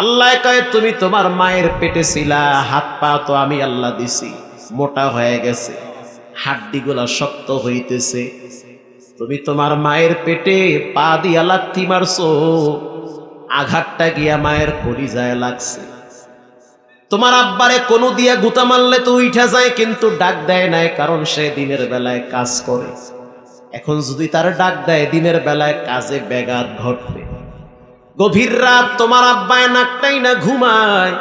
আল্লাহ কয়, তুমি তোমার মায়ের পেটে ছিলা, হাত পা তো আমি আল্লাহ দিছি, মোটা হয়ে গেছে, হাড্ডিগুলা শক্ত হইতেছে। তুমি তোমার মায়ের পেটে পা দিয়া লাথি মারছো, আঘাতটা গিয়া মায়ের কলিজায় লাগছে। তোমার আব্বারে কোনো দিয়া গুতা মারলে তো উঠা যায়, কিন্তু ডাক দেয় নাই, কারণ সে দিনের বেলায় কাজ করে। এখন যদি তার ডাক দেয়, দিনের বেলায় কাজে ব্যাঘাত ঘটবে। গভীর রাত তোমার আব্বায় নাকটাই না ঘুমায়।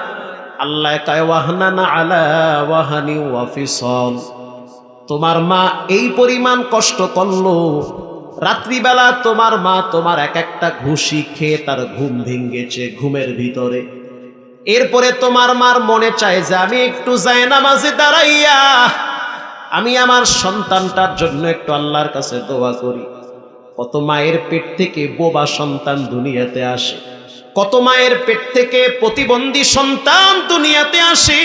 আল্লাহ কায় ওয়াহনা না আলা ওয়াহানি ওয়াফিসল তোমার মা এই পরিমাণ কষ্ট করল। রাত্রিবেলা তোমার মা তোমার এক একটা ঘুষি খেয়ে তার ঘুম ভেঙ্গেছে ঘুমের ভিতরে। এরপরে তোমার মার মনে চায় যে, আমি একটু যাই নামাজে দাঁড়াইয়া, আমি আমার সন্তানটার জন্য একটু আল্লাহর কাছে দোয়া করি। কত মায়ের পেট থেকে বোবা সন্তান দুনিয়াতে আসে? কত মায়ের পেট থেকে প্রতিবন্ধী সন্তান দুনিয়াতে আসে?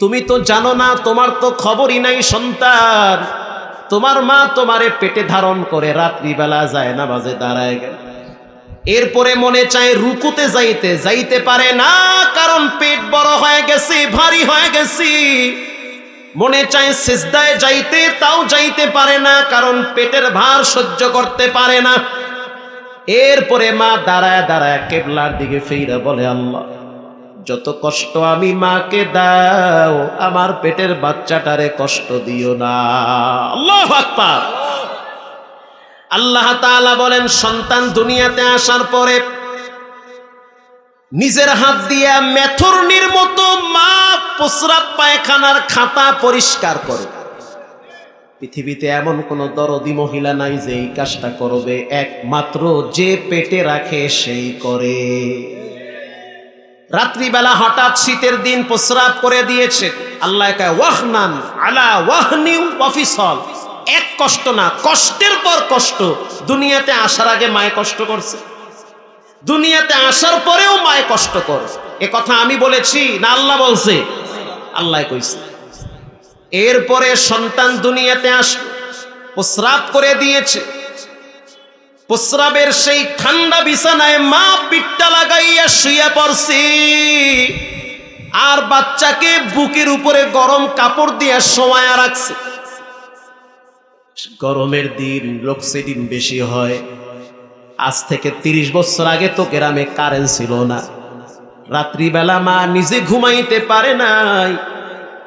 তুমি তো জানো না, তোমার তো খবরই নাই সন্তান। তোমার মা তোমারে পেটে ধারণ করে রাত্রিবেলা যায় না বাজে দাঁড়ায় গেল। এরপরে মনে চায় রুকুতে যাইতে যাইতে পারে না, কারণ পেট বড় হয়ে গেছে, ভারী হয়ে গেছি। মনে চায় সিজদায় যাইতে, তাও যাইতে পারে না, কারণ পেটের ভার সহ্য করতে পারে না। এরপরে মা দাঁড়ায় দাঁড়ায় কেবলার দিকে ফিরে বলে, আল্লাহ, যত কষ্ট আমি মাকে দাও, আমার পেটের বাচ্চাটারে কষ্ট দিও না। আল্লাহ আকবার। আল্লাহ তাআলা বলেন, সন্তান দুনিয়াতে আসার পরে নিজের হাত দিয়ে মেথরনির মতো মা প্রস্রাব পায়খানার খাতা পরিষ্কার করে। পৃথিবীতে এমন কোন দরদি মহিলা নাই যে এই কাজটা করবে, একমাত্র যে পেটে রাখে সেই করে। রাত্রিবেলা হঠাৎ শীতের দিন প্রস্রাব করে দিয়েছে। আল্লাহ ওয়াহনান আলা ওয়াহনি ওয়াফিসল। এক কষ্ট না, কষ্টের পর কষ্ট। দুনিয়াতে আসার আগে মায়ে কষ্ট করছে। দুনিয়াতে আসার পরেও মায়ে কষ্ট কর। এ কথা আমি বলেছি না আল্লাহ বলছে। আল্লাহ কইছে। এরপরে সন্তান দুনিয়াতে আসলো, প্রস্রাব করে দিয়েছে। প্রস্রাবের সেই ঠান্ডা বিছানায় মা পিঠটা লাগাইয়া শুয়ে পড়ছি। আর বাচ্চাকে বুকের উপরে গরম কাপড় দিয়ে সময় রাখছে। গরমের দিন লোকসেদিন বেশি হয়। আজ থেকে তিরিশ বছর আগে তো গ্রামে কারেন্ট ছিল না। রাত্রিবেলা মা নিজে ঘুমাইতে পারে নাই।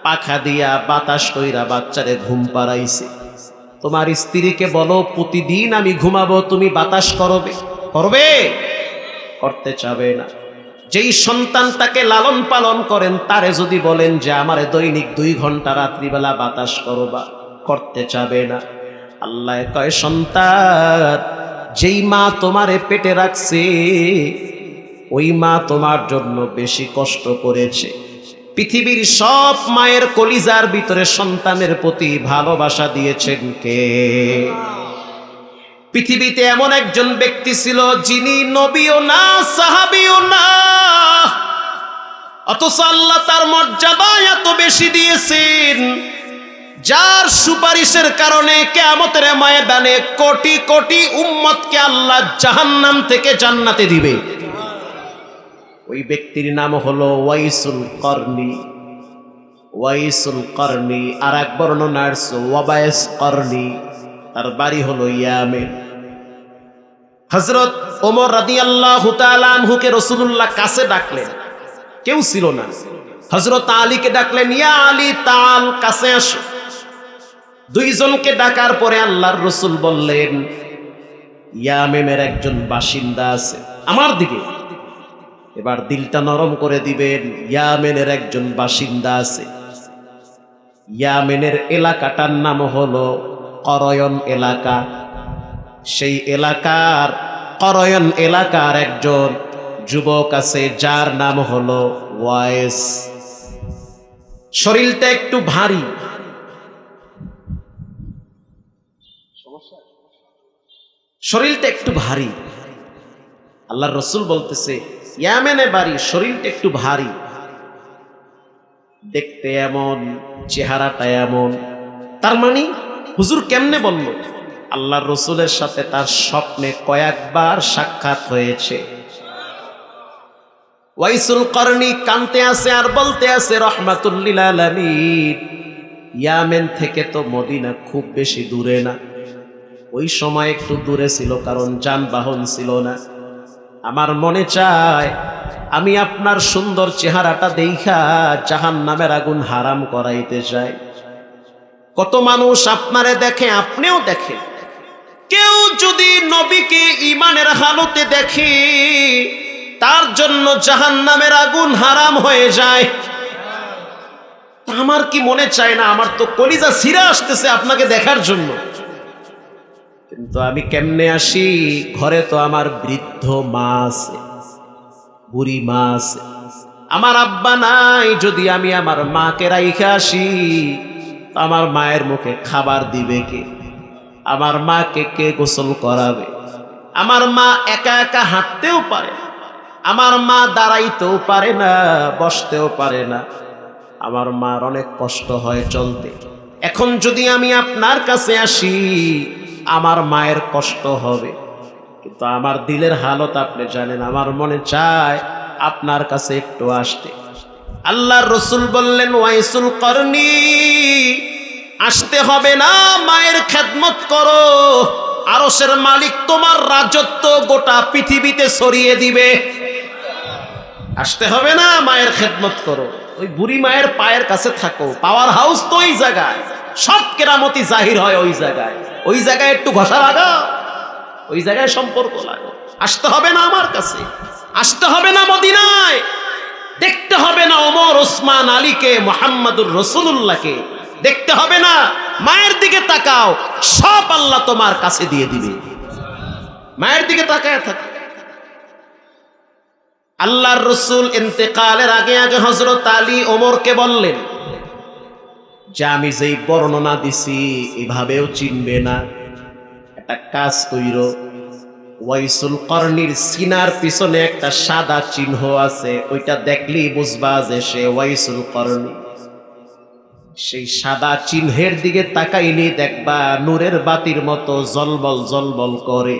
পাখা দিয়া বাতাস কইরা বাচ্চারে ঘুম পাড়াইছে। তোমার স্ত্রীকে বলো, প্রতিদিন আমি ঘুমাবো, তুমি বাতাস করবে। করবে? করতে চাবে না। যেই সন্তান তাকে লালন পালন করেন, তারে যদি বলেন যে, আমারে দৈনিক দুই ঘণ্টা রাত্রিবেলা বাতাস করবা, করতে চাবে না। আল্লাহ কয়, সন্তান, যেই মা তোমারে পেটে রাখছে ওই মা তোমার জন্য বেশি কষ্ট করেছে। পৃথিবীর সব মায়ের কলিজার ভিতরে সন্তানের প্রতি ভালোবাসা দিয়েছেন কে? পৃথিবীতে এমন একজন ব্যক্তি ছিল যিনি নবীও না, সাহাবিও না। অথচ আল্লাহ তার মর্যাদা এত বেশি দিয়েছেন, যার সুপারিশের কারণে কেমতের ময়দানে কোটি কোটি উম্মতকে আল্লাহ জাহান্নাম থেকে জান্নাতে দিবে। ওই ব্যক্তির নাম হলো ওয়াইসুল কর্নি ওয়াইসুল কর্নি আর এক বর্ণনার ওয়াবায়েস কর্নি তার বাড়ি হলো ইয়ামে। হজরত ওমর রাদি আল্লাহ হুকে রসুল্লাহ কাছে ডাকলেন। কেউ ছিল না। হজরত আলীকে ডাকলেন, ইয়া আলী, তাল, কাছে আসো। দুইজনকে ডাকার পরে আল্লাহর রসুল বললেন, ইয়ামেমের একজন বাসিন্দা আছে। আমার দিকে এবার দিলটা নরম করে দিবেন। ইয়ামেনের একজন বাসিন্দা আছে। ইয়ামেনের এলাকাটার নাম হলো করয়ন এলাকা। সেই এলাকার করয়ন এলাকার একজন যুবক আছে, যার নাম হলো ওয়াইস শরীরটা একটু ভারী। শরীরটা একটু ভারী। আল্লাহর রসুল বলতেছে ইয়ামেনে বাড়ি শরীরটা একটু ভারী। দেখতে এমন, চেহারাটা এমন। তার মানে হুজুর কেমনে বলল, আল্লাহর রসুলের সাথে তার স্বপ্নে কয়েকবার সাক্ষাৎ হয়েছে। ওয়াইসুল করনি কানতে আছে আর বলতে আছে, রহমাতুল্লিল ইয়ামেন থেকে তো মদিনা খুব বেশি দূরে না। ওই সময় একটু দূরে ছিল, কারণ যানবাহন ছিল না। আমার মনে চায়, আমি আপনার সুন্দর চেহারাটা দেখা জাহান নামের আগুন হারাম করাইতে চাই। কত মানুষ আপনারে দেখে, আপনিও দেখে কেউ যদি নবীকে ইমানের হালতে দেখে, তার জন্য জাহান নামের আগুন হারাম হয়ে যায়। আমার কি মনে চায় না? আমার তো কলিজা সিরা আসতেছে আপনাকে দেখার জন্য। কিন্তু আমি কেমনে আসি? ঘরে তো আমার বৃদ্ধ মা আছে, বুড়ি মা আছে। আমার আব্বা নাই, যদি আমি আমার মাকে রাইখে আসি আমার মায়ের মুখে খাবার দিবে কে? আমার মাকে কে গোসল করাবে? আমার মা একা একা হাঁটতেও পারে আমার মা দাঁড়াইতেও পারে না, বসতেও পারে না। আমার মার অনেক কষ্ট হয় চলতে। এখন যদি আমি আপনার কাছে আসি আমার মায়ের কষ্ট হবে। কিন্তু আমার দিলের হালত আপনি জানেন, আমার মনে চায় আপনার কাছে একটু আসতে। আল্লাহর রসুল বললেন, ওয়াইসুল করনি আসতে হবে না, মায়ের খেদমত করো। আরসের মালিক তোমার রাজত্ব গোটা পৃথিবীতে ছড়িয়ে দিবে। আসতে হবে না, মায়ের খেদমত করো। ওই বুড়ি মায়ের পায়ের কাছে থাকো। পাওয়ার হাউস তো ওই জায়গায়। সব কেরামতি জাহির হয় ওই জায়গায়। ওই জায়গায় একটু ঘষা লাগা। ওই জায়গায় সম্পর্ক লাগো। আসতে হবে না আমার কাছে। আসতে হবে না মদিনায়। দেখতে হবে না ওমর, ওসমান, আলীকে, মোহাম্মদুর রসুল্লাহকে দেখতে হবে না মায়ের দিকে তাকাও। সব আল্লাহ তোমার কাছে দিয়ে দিবে। মায়ের দিকে তাকায় থাকো। আল্লাহর রসুল ইন্তেকালের আগে আগে হজরত আলী ওমরকে বললেন, যে আমি যেই বর্ণনা দিছি, এভাবেও চিনবে না। একটা কাজ তৈর ওয়াইসুল কর্নির সিনার পিছনে একটা সাদা চিহ্ন আছে, ওইটা দেখলেই বুঝবা যে সে ওয়াইসুল কর্নি সেই সাদা চিহ্নের দিকে তাকাইলে দেখবা নূরের বাতির মতো জলবল জলবল করে।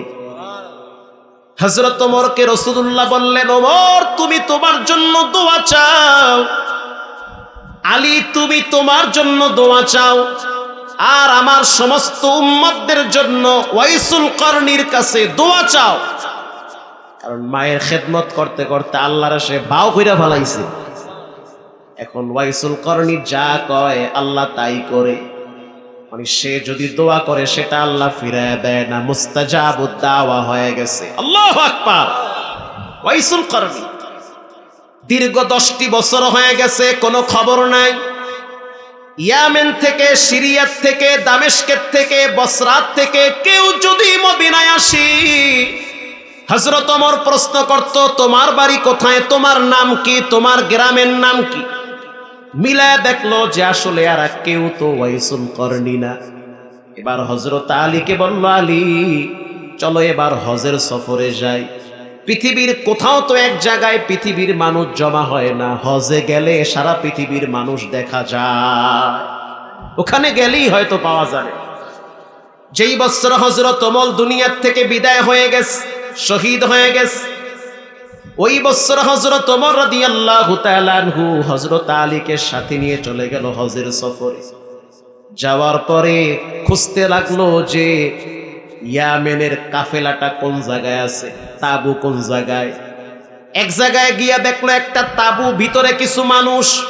হজরত ওমরকে রসুল্লাহ বললেন, ওমর, তুমি তোমার জন্য দোয়া চাও। আলী, তুমি তোমার জন্য দোয়া চাও। আর আমার সমস্ত উম্মতদের জন্য ওয়াইসুল করনির কাছে দোয়া চাও। কারণ মায়ের খেদমত করতে করতে আল্লাহর সে বাও কইরা ফেলাইছে। এখন ওয়াইসুল করনি যা কয়, আল্লাহ তাই করে। মানে সে যদি দোয়া করে, সেটা আল্লাহ ফিরায় দেয় না। মুস্তাজাব দাওয়া হয়ে গেছে। আল্লাহ আকবার! ওয়াইসুল করনি দীর্ঘ দশটি বছর হয়ে গেছে, কোনো খবর নাই। ইয়ামেন থেকে, সিরিয়ার থেকে, দামেস্কের থেকে, বসরাত থেকে কেউ যদি মদিনায় আসি হজরত প্রশ্ন করত, তোমার বাড়ি কোথায়? তোমার নাম কি? তোমার গ্রামের নাম কি? মিলায় দেখল যে আসলে আর কেউ তো ওয়াইসুল করনি না। এবার হজরত আলীকে বলল, আলী, চলো এবার হজের সফরে যাই। পৃথিবীর কোথাও তো এক জায়গায় পৃথিবীর মানুষ জমা হয় না। হজে গেলে সারা পৃথিবীর মানুষ দেখা যায়। ওখানে গেলেই হয়তো পাওয়া যাবে। যেই বছর হজরত অমল দুনিয়ার থেকে বিদায় হয়ে গেছে, শহীদ হয়ে গেছে ওই বছর হজরত অমর রাদি আল্লাহ তালানহু হজরত আলীকে সাথে নিয়ে চলে গেল হজের সফরে। যাওয়ার পরে খুঁজতে লাগল যে ইয়ামেনের কাফেলাটা কোন জায়গায় আছে, তাবু কোন জায়গায়। এক জায়গায় গিয়া দেখল একটা তাবু, ভিতরে কিছু মানুষ।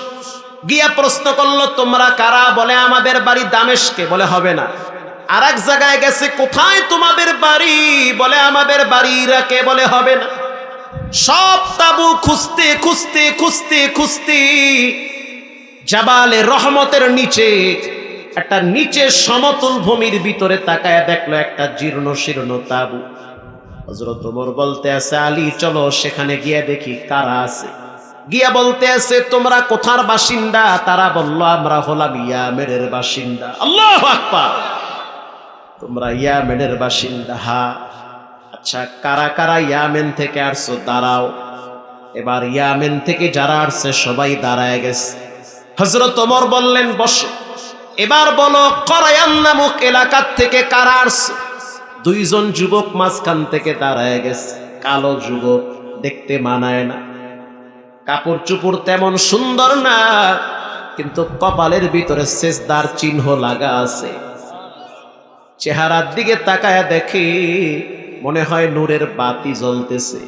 গিয়া প্রশ্ন করল, তোমরা কারা? বলে, আমাদের বাড়ি দামেশকে। বলে, হবে না। আর এক জায়গায় গেছে, কোথায় তোমাদের বাড়ি? বলে, আমাদের বাড়ি ইরাকে বলে, হবে না। সব তাবু খুঁজতে খুঁজতে খুঁজতে খুঁজতে জাবালে রহমতের নিচে, একটা নিচে সমতল ভূমির ভিতরে তাকায় দেখল একটা জীর্ণ, শীর্ণ তাবু। হজরত ওমর বলতে আছে, আলী, চলো সেখানে গিয়ে দেখি কারা আছে। গিয়া বলতে আছে, তোমরা কোথার বাসিন্দা? তারা বলল, আমরা হলাম ইয়ামেনের বাসিন্দা। আল্লাহ আকবার। তোমরা ইয়ামেনের বাসিন্দা, হা। আচ্ছা কারা কারা ইয়ামেন থেকে আসছো, দাঁড়াও। এবার ইয়ামেন থেকে যারা আসছে, সবাই দাঁড়ায় গেছে। হজরত ওমর বললেন, বস। এবার বলো করায়ান নামক এলাকার থেকে কারা আসছে? দুইজন যুবক মাঝখান থেকে দাঁড়ায় গেছে। কালো যুবক, দেখতে মানায় না। কাপড় চুপড় তেমন সুন্দর না, কিন্তু কপালের ভিতরে শেষদার চিহ্ন লাগা আছে। চেহারার দিকে তাকায় দেখে মনে হয় নূরের বাতি জ্বলতেছে।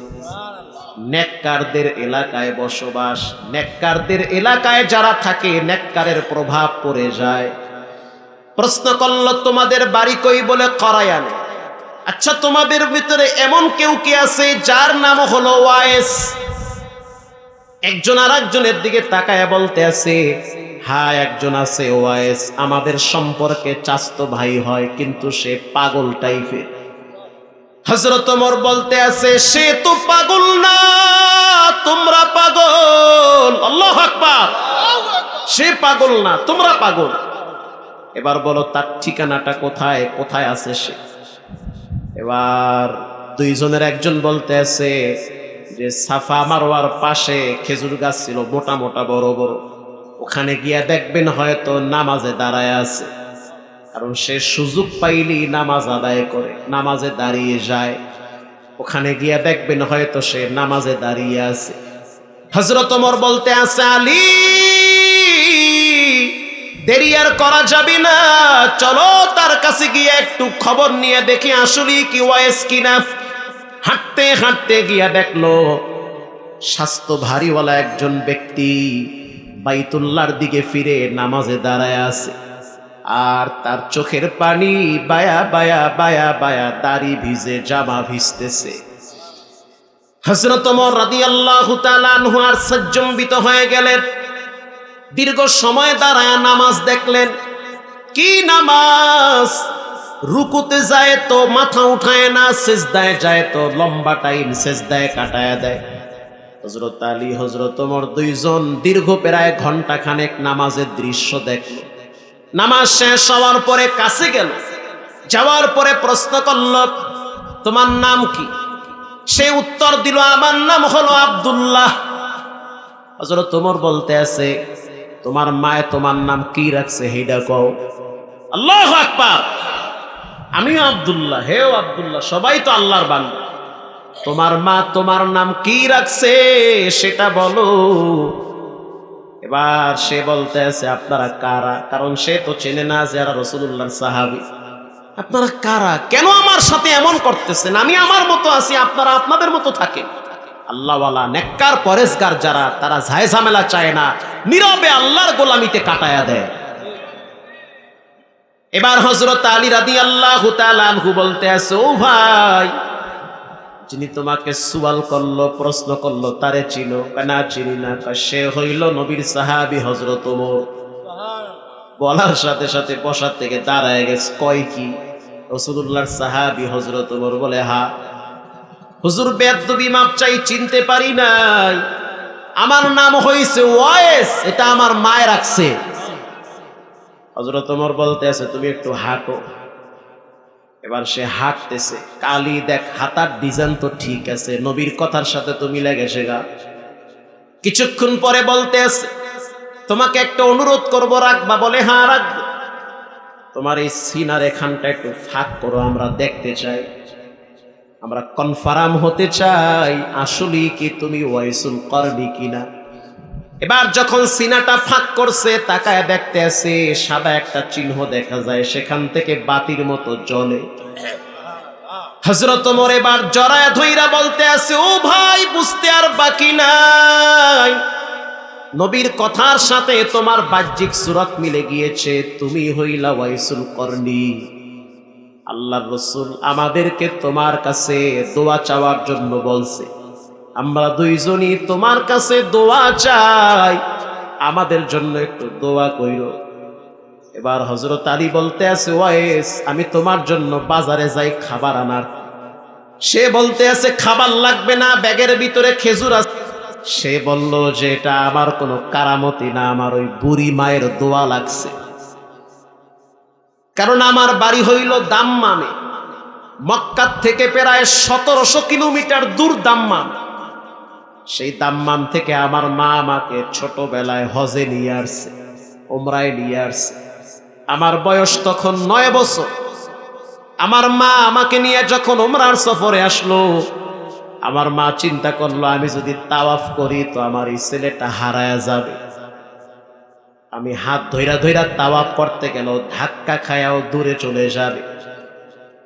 নেককারদের এলাকায় বসবাস, নেককারদের এলাকায় যারা থাকে, নেককারের প্রভাব পড়ে যায়। প্রশ্ন করল, তোমাদের বাড়ি কই বলে করাই আনে আচ্ছা তোমাদের ভিতরে এমন কেউ কি আছে যার নাম হলো ওয়াইস একজন আর একজনের দিকে তাকায় বলতে আছে হ্যাঁ একজন আছে ওয়াইস আমাদের সম্পর্কে চাস্ত ভাই হয়, কিন্তু সে পাগল টাইপের। হজরত ওমর বলতে আছে, সে তো পাগল না, তোমরা পাগল। আল্লাহ আকবার। সে পাগল না, তোমরা পাগল। এবার বলো, তার ঠিকানাটা কোথায় কোথায় আছে সে? এবার দুইজনের একজন বলতে আছে যে, সাফা মারোয়ার পাশে খেজুর গাছ ছিল, মোটা মোটা, বড় বড়। ওখানে গিয়া দেখবেন হয়তো নামাজে দাঁড়ায় আছে। কারণ সে সুযোগ পাইলেই নামাজ আদায় করে, নামাজে দাঁড়িয়ে যায়। ওখানে গিয়া দেখবেন হয়তো সে নামাজে দাঁড়িয়ে আছে। হজরত ওমর বলতে আছে, আলী, দেরি আর করা যাবে না। চলো তার কাছে গিয়ে একটু খবর নিয়ে দেখি আসলে কি ওয়াইস কিনা। হাঁটতে হাঁটতে গিয়া দেখল, স্বাস্থ্য ভারীওয়ালা একজন ব্যক্তি বাইতুল্লার দিকে ফিরে নামাজে দাঁড়ায় আছে। আর তার চোখের পানি বায়া বায়া বায়া বায়া দাড়ি ভিজে জামা ভিজতেছে। হজরত ওমর রাদিয়াল্লাহু তাআলা আনহু আর সজ্জম্বিত হয়ে গেলেন। দীর্ঘ সময় দাঁড়ায় নামাজ দেখলেন। কি নামাজ? রুকুতে যায় তো মাথা উঠায় না, সেজদায় যায় তো লম্বা টাইম সেজদায় কাটায় দেয়। হজরত আলী হজরত ওমর দুইজন দীর্ঘ প্রায় ঘণ্টা খানেক নামাজের দৃশ্য দেখল। নামাজ শেষ হওয়ার পরে কাছে গেল। যাওয়ার পরে প্রশ্ন করল, তোমার নাম কি? সে উত্তর দিল, আমার নাম হলো আব্দুল্লাহ। হজরত তোমর বলতে আছে, তোমার মায়ে তোমার নাম কি রাখছে হেডা কও। আল্লাহ আকবার! আমিও আব্দুল্লাহ, হেও আব্দুল্লাহ, সবাই তো আল্লাহর বান্দা। তোমার মা তোমার নাম কি রাখছে সেটা বলো। এবার সে বলতে আছে আপনারা কারা? কারণ সে তো চেনে না যারা রসুল্লাহ সাহাবি। আপনারা কারা? কেন আমার সাথে এমন করতেছেন? আমি আমার মতো আছি, আপনারা আপনাদের মতো থাকেন আল্লাহওয়ালা, নেককার পরেশগার যারা, তারা ঝায় ঝামেলা চায় না, নীরবে আল্লাহর গোলামিতে কাটায়া দেয়। এবার হজরত আলী রাদি আল্লাহ বলতে আছে ও ভাই যিনি তোমাকে সুয়াল করল, প্রশ্ন করল, তারে চিনো? না চিনি না? সে হইল নবীর সাহাবি হজরত বলার সাথে সাথে বসার থেকে দাঁড়ায় গেছে। কয় কি? রসুল্লাহর সাহাবি হজরত বলে, হা, হুজুর বেদবি মাপ চাই, চিনতে পারি নাই। আমার নাম হয়েছে ওয়েস এটা আমার মায় রাখছে। হজরত ওমর বলতে আছে তুমি একটু হাঁটো। এবার সে হাঁটতেছে। কালি দেখ, হাতার ডিজাইন তো ঠিক আছে, নবীর কথার সাথে তো মিলে গেছে গা। কিছুক্ষণ পরে বলতে আছে, তোমাকে একটা অনুরোধ করব, রাখবা? বলে হ্যাঁ রাখব। তোমার এই সিনার এখানটা একটু ফাঁক করো, আমরা দেখতে চাই। আমরা কনফার্ম হতে চাই আসলে কি তুমি ওয়াইসুল করবি কিনা? এবার যখন সিনাটা ফাঁক করছে, তাকায় দেখতে আছে সাদা একটা চিহ্ন দেখা যায়, সেখান থেকে বাতির মতো জলে হজরত এবার জরায় ধইরা বলতে আছে, ও ভাই, বুঝতে আর বাকি নাই। নবীর কথার সাথে তোমার বাহ্যিক সুরত মিলে গিয়েছে, তুমি হইলা ওয়াইসুল করনি আল্লাহ রসুল আমাদেরকে তোমার কাছে দোয়া চাওয়ার জন্য বলছে। আমরা দুইজনই তোমার কাছে দোয়া চাই। আমাদের জন্য একটু দোয়া কইর। এবার হজরত আলী বলতে আছে ওয়েস আমি তোমার জন্য বাজারে যাই খাবার আনার। সে বলতে আছে, খাবার লাগবে না, ব্যাগের ভিতরে খেজুর আছে। সে বলল যে, এটা আমার কোনো কারামতি না, আমার ওই বুড়ি মায়ের দোয়া লাগছে। কারণ আমার বাড়ি হইল দাম্মামে। মক্কার থেকে প্রায় সতেরোশো কিলোমিটার দূর দাম্মাম। সেই দাম্মাম থেকে আমার মা আমাকে ছোটবেলায় হজে নিয়ে আসছে ওমরায় নিয়ে আসছে। আমার বয়স তখন নয় বছর। আমার মা আমাকে নিয়ে যখন ওমরার সফরে আসলো, আমার মা চিন্তা করল, আমি যদি তাওয়াফ করি তো আমার এই ছেলেটা হারায়া যাবে। আমি হাত ধইরা ধইরা তাওয়াফ করতে গেল ধাক্কা খায়াও দূরে চলে যাবে।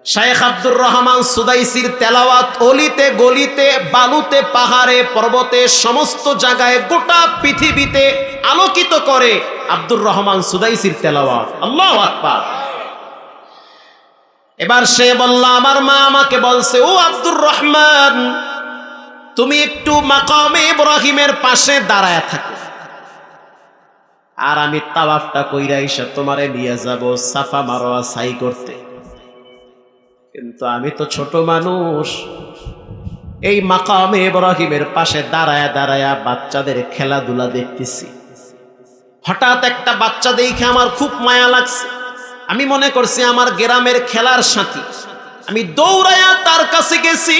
শায়েখ আব্দুর রহমান সুদাইসির তেলাওয়াত অলিতে, গলিতে, বালুতে, পাহাড়ে, পর্বতে, সমস্ত জায়গায় গোটা পৃথিবীতে আলোকিত করে আব্দুর রহমান সুদাইসির তেলাওয়াত। আল্লাহ আকবার। এবার সে বলল, আমার মা আমাকে বলছে, ও আব্দুর রহমান, তুমি একটু মাকামে ইব্রাহিমের পাশে দাঁড়ায় থাকো। আর আমি তাওয়াফটা কইরা এসে তোমারে নিয়ে যাব সাফা মারোয়া সাই করতে। কিন্তু আমি তো ছোট মানুষ। এই মাকামে ইব্রাহিমের পাশে দাঁড়ায়া দাঁড়ায়া বাচ্চাদের খেলাধুলা দেখতেছি। হঠাৎ একটা বাচ্চা দেখে আমার খুব মায়া লাগছে। আমি মনে করছি আমার গ্রামের খেলার সাথী। আমি দৌড়ায়া তার কাছে গেছি।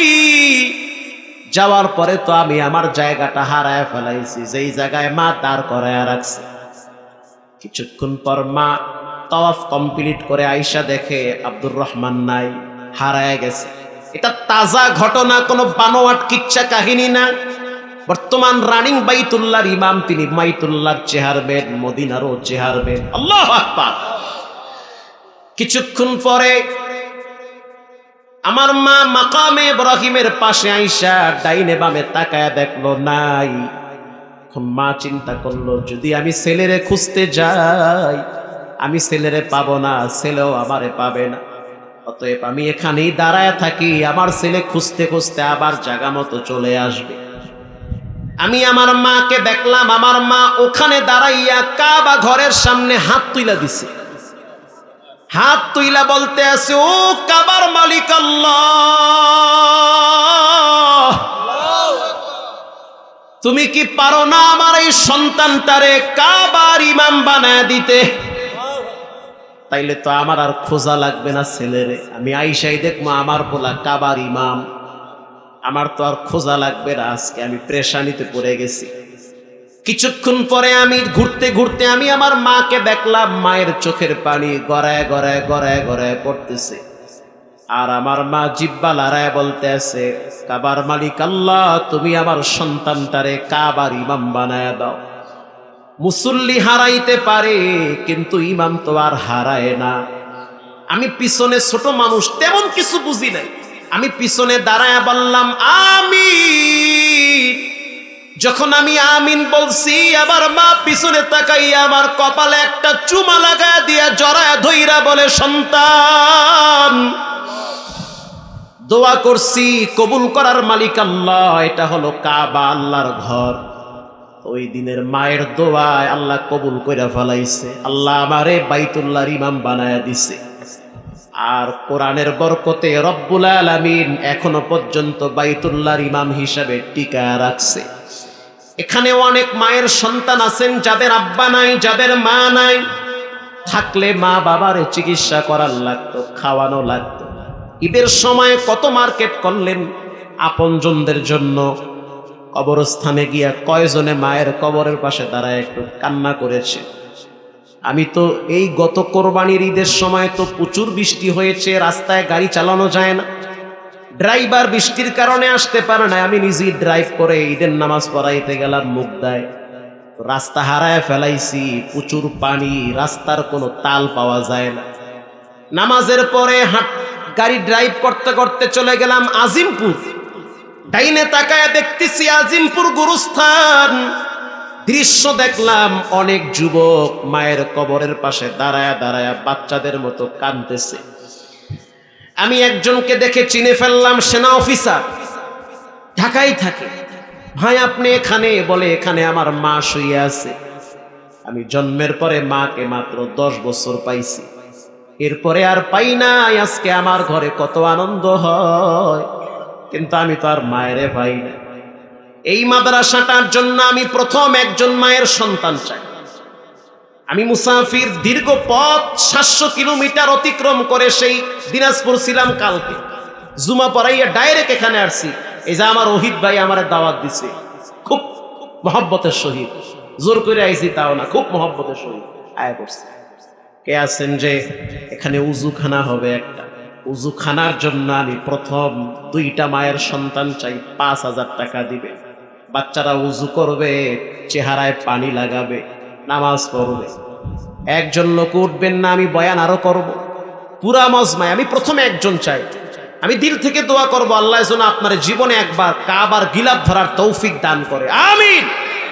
যাওয়ার পরে তো আমি আমার জায়গাটা হারায় ফেলাইছি। যেই জায়গায় মা দাঁড় করায় রাখছে। কিছুক্ষণ পর মা তওয়াফ কমপ্লিট করে আইসা দেখে আব্দুর রহমান নাই। হারায় গেছে। এটা তাজা ঘটনা, কোনো বানোয়াট কিচ্ছা কাহিনী না। বর্তমান রানিং বাইতুল্লাহর ইমাম তিনি বাইতুল্লাহর চেহারবেন মদিনারও চেহারবেন আল্লাহ আকবার। কিছুক্ষণ পরে আমার মা মাকামে ইব্রাহিমের পাশে আইসা ডাইনে বামে তাকায়া দেখল, নাই। এখন মা চিন্তা করল, যদি আমি ছেলেরে খুঁজতে যাই, আমি ছেলেরে পাবো না, ছেলেও আমারে পাবে না। অতএব আমি এখানেই দাঁড়ায় থাকি, আমার ছেলে খুঁজতে খুঁজতে আবার জায়গা মতো চলে আসবে। আমি আমার মাকে দেখলাম, আমার মা ওখানে দাঁড়াইয়া কাবা ঘরের সামনে হাত তুইলা দিছে। হাত তুইলা বলতে আছে, ও কাবার মালিক আল্লাহ! তুমি কি পারো না আমার এই সন্তানটারে কাবার ইমাম বানায় দিতে? তাইলে তো আমার আর খোঁজা লাগবে না, ছেলেরে। আমি আইসাই দেখব আমার পোলা কাবার ইমাম। আমার তো আর খোঁজা লাগবে না আজকে, আমি প্রেশানিতে পড়ে গেছি। কিছুক্ষণ পরে আমি ঘুরতে ঘুরতে আমি আমার মাকে দেখলাম, মায়ের চোখের পানি গড়ায় গড়ায় গড়ায় গড়ায় পড়তেছে। আর আমার মা জিব্বা লড়ায় বলতে আছে কাবার মালিক আল্লাহ, তুমি আমার সন্তানটারে কাবার ইমাম বানায় দাও। মুসল্লি হারাইতে পারে, কিন্তু ইমাম তো আর হারায় না। আমি পিছনে ছোট মানুষ, তেমন কিছু বুঝি নাই। আমি পিছনে দাঁড়ায় বললাম আমি যখন আমি আমিন বলছি আবার মা পিছনে তাকাইয়া আমার কপালে একটা চুমা লাগা দিয়া জড়ায় ধইরা বলে, সন্তান, দোয়া করছি, কবুল করার মালিক আল্লাহ, এটা হলো কাবা, আল্লাহর ঘর। ওই দিনের মায়ের দোয়ায় আল্লাহ কবুল করে ফেলাইছে। আল্লাহ আমারে বাইতুল্লাহর ইমাম বানায়া দিছে। আর কোরআনের বরকতে রব্বুল আলামিন এখনও পর্যন্ত বাইতুল্লাহর ইমাম হিসাবে টিকা রাখছে। এখানে অনেক মায়ের সন্তান আছেন, যাদের আব্বা নাই, যাদের মা নাই। থাকলে মা বাবারে চিকিৎসা করার লাগতো, খাওয়ানো লাগতো। ঈদের সময় কত মার্কেট করলেন আপনজনদের জন্য? কবরস্থানে গিয়া কয়জনে মায়ের কবরের পাশে দাঁড়ায় একটু কান্না করেছে। আমি তো এই গত কোরবানির ঈদের সময় তো প্রচুর বৃষ্টি হয়েছে, রাস্তায় গাড়ি চালানো যায় না। ড্রাইভার বৃষ্টির কারণে আসতে পারে না আমি নিজেই ড্রাইভ করে ঈদের নামাজ পড়াইতে গেলাম মুগদায় রাস্তা হারায় ফেলাইছি, প্রচুর পানি, রাস্তার কোনো তাল পাওয়া যায় না। নামাজের পরে হাট গাড়ি ড্রাইভ করতে করতে চলে গেলাম আজিমপুর। ডাইনে তাকায় দেখতেছি আজিমপুর গুরুস্থান। দৃশ্য দেখলাম অনেক যুবক মায়ের কবরের পাশে দাঁড়ায় দাঁড়ায় বাচ্চাদের মতো কাঁদতেছে। আমি একজনকে দেখে চিনে ফেললাম, সেনা অফিসার। ঢাকায় থাকে। ভাই, আপনি এখানে? বলে, এখানে আমার মা শুয়ে আছে। আমি জন্মের পরে মাকে মাত্র দশ বছর পাইছি। এরপরে আর পাই নাই, আজকে আমার ঘরে কত আনন্দ হয়। কিন্তু আমি তো আর মায়েরে পাই না। এই মাদ্রাসাটার জন্য আমি প্রথম একজন মায়ের সন্তান চাই। আমি মুসাফির দীর্ঘ পথ সাতশো কিলোমিটার অতিক্রম করে সেই দিনাজপুর ছিলাম কালকে। জুমা পড়াইয়া ডাইরেক্ট এখানে আসছি। এই যে আমার ওহিদ ভাই আমার দাওয়াত দিছে। খুব মহব্বতের সহিত। জোর করে আইছি, তাও না, খুব মহব্বতের সহিত। আয় করছে কে আছেন যে এখানে উজুখানা হবে একটা। উজুখানার জন্য আমি প্রথম দুইটা মায়ের সন্তান চাই, পাঁচ হাজার টাকা দিবে। বাচ্চারা উজু করবে, চেহারায় পানি লাগাবে, নামাজ পড়বে। একজন লোক উঠবেন না, আমি বয়ান আরও করব। পুরা মজমায় আমি প্রথমে একজন চাই। আমি দিল থেকে দোয়া করব, আল্লাহ যেন আপনার জীবনে একবার কাবার গিলাপ ধরার তৌফিক দান করে। আমিন!